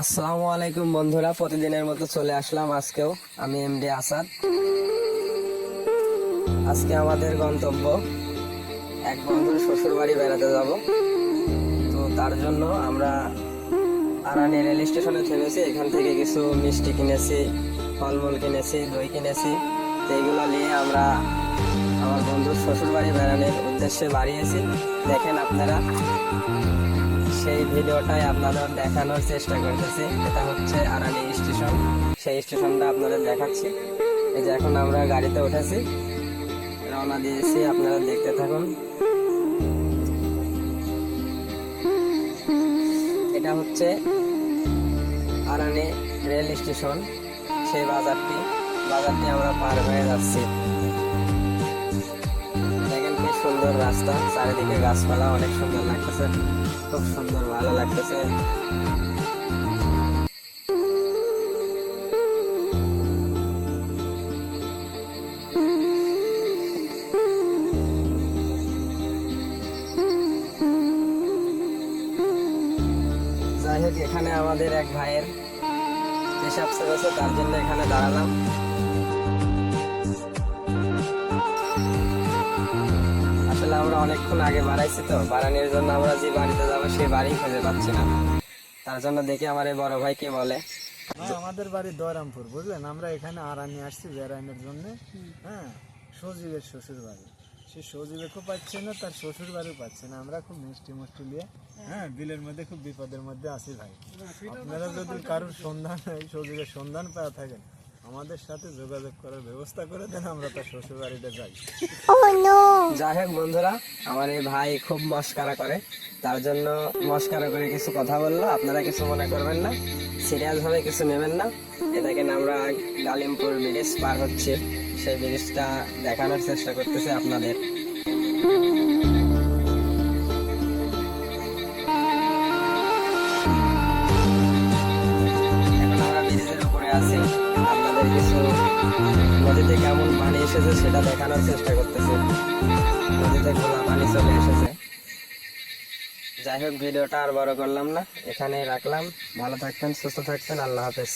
আসসালামু আলাইকুম বন্ধুরা, প্রতিদিনের মতো চলে আসলাম আজকেও আমি এমডি আসাদ। আজকে আমাদের গন্তব্য, এক বন্ধুর শ্বশুর বাড়ি বেড়াতে যাব। তো তার জন্য আমরা আরানি রেল স্টেশনে থেমেছি, এখান থেকে কিছু মিষ্টি কিনেছি, ফলমূল কিনেছি, দই কিনেছি। তো নিয়ে আমরা আমার বন্ধুর শ্বশুর বাড়ি বেড়ানোর উদ্দেশ্যে বাড়িয়েছি দেখেন আপনারা। সেই ভিডিওটাই আপনাদের দেখানোর চেষ্টা করতেছি। এটা হচ্ছে আরানি স্টেশন। সেই স্টেশনটা আপনাদের দেখাচ্ছি। এই যে এখন আমরা গাড়িতে উঠেছি। রওনা দিয়েছি, আপনারা দেখতে থাকুন। এটা হচ্ছে আরানি রেল স্টেশন। সেই বাজারটি। বাজারটি আমরা পার হয়ে যাচ্ছি। সুন্দর রাস্তা, চারিদিকে গাছপালা অনেক সুন্দর লাগতেছে, খুব সুন্দর, ভালো লাগতেছে। এখানে আমাদের এক ভাইয়ের পেশাব সেরেছে তার জন্য এখানে দাঁড়ালাম। আমরা অনেকক্ষণ আগে বাড়াইছি তো বাড়ানোর জন্য আমরা যে বাড়িতে যাব সেই বাড়ি খুঁজে পাচ্ছি না। তার জন্য দেখি আমার এই বড় ভাই কি বলে। আমাদের বাড়ি দয়রামপুর বুঝলেন? আমরা এখানে আরানি আসছি বেড়ানোর জন্য। হ্যাঁ সজীবের শ্বশুর বাড়ি। সে সজীবেকেও পাচ্ছে না তার শ্বশুর বাড়িও পাচ্ছে না। আমরা খুব মিষ্টি মিষ্টি নিয়ে হ্যাঁ বিলের মধ্যে খুব বিপদের মধ্যে আছি ভাই। আপনারা যদি কারোর সন্ধান সজীবের সন্ধান পাওয়া থাকেন আমাদের সাথে যোগাযোগ করার ব্যবস্থা করে দেন আমরা তার শ্বশুর বাড়িতে যাই যাই হোক বন্ধুরা, আমার এই ভাই খুব মস্কারা করে। তার জন্য মস্কারা করে কিছু কথা বলল। আপনারা কিছু মনে করবেন না সিরিয়াস ভাবে কিছু নেবেন না। এ দেখেন আমরা গালিমপুর ব্রিজ পার হচ্ছে। সেই ব্রিজটা দেখানোর চেষ্টা করতেছি আপনাদের। নদীতে কেমন পানি এসেছে সেটা দেখানোর চেষ্টা করতেছি। চলে এসেছে। যাই হোক, ভিডিওটা আর বড় করলাম না। এখানেই রাখলাম। ভালো থাকবেন, সুস্থ থাকবেন। আল্লাহ হাফেজ।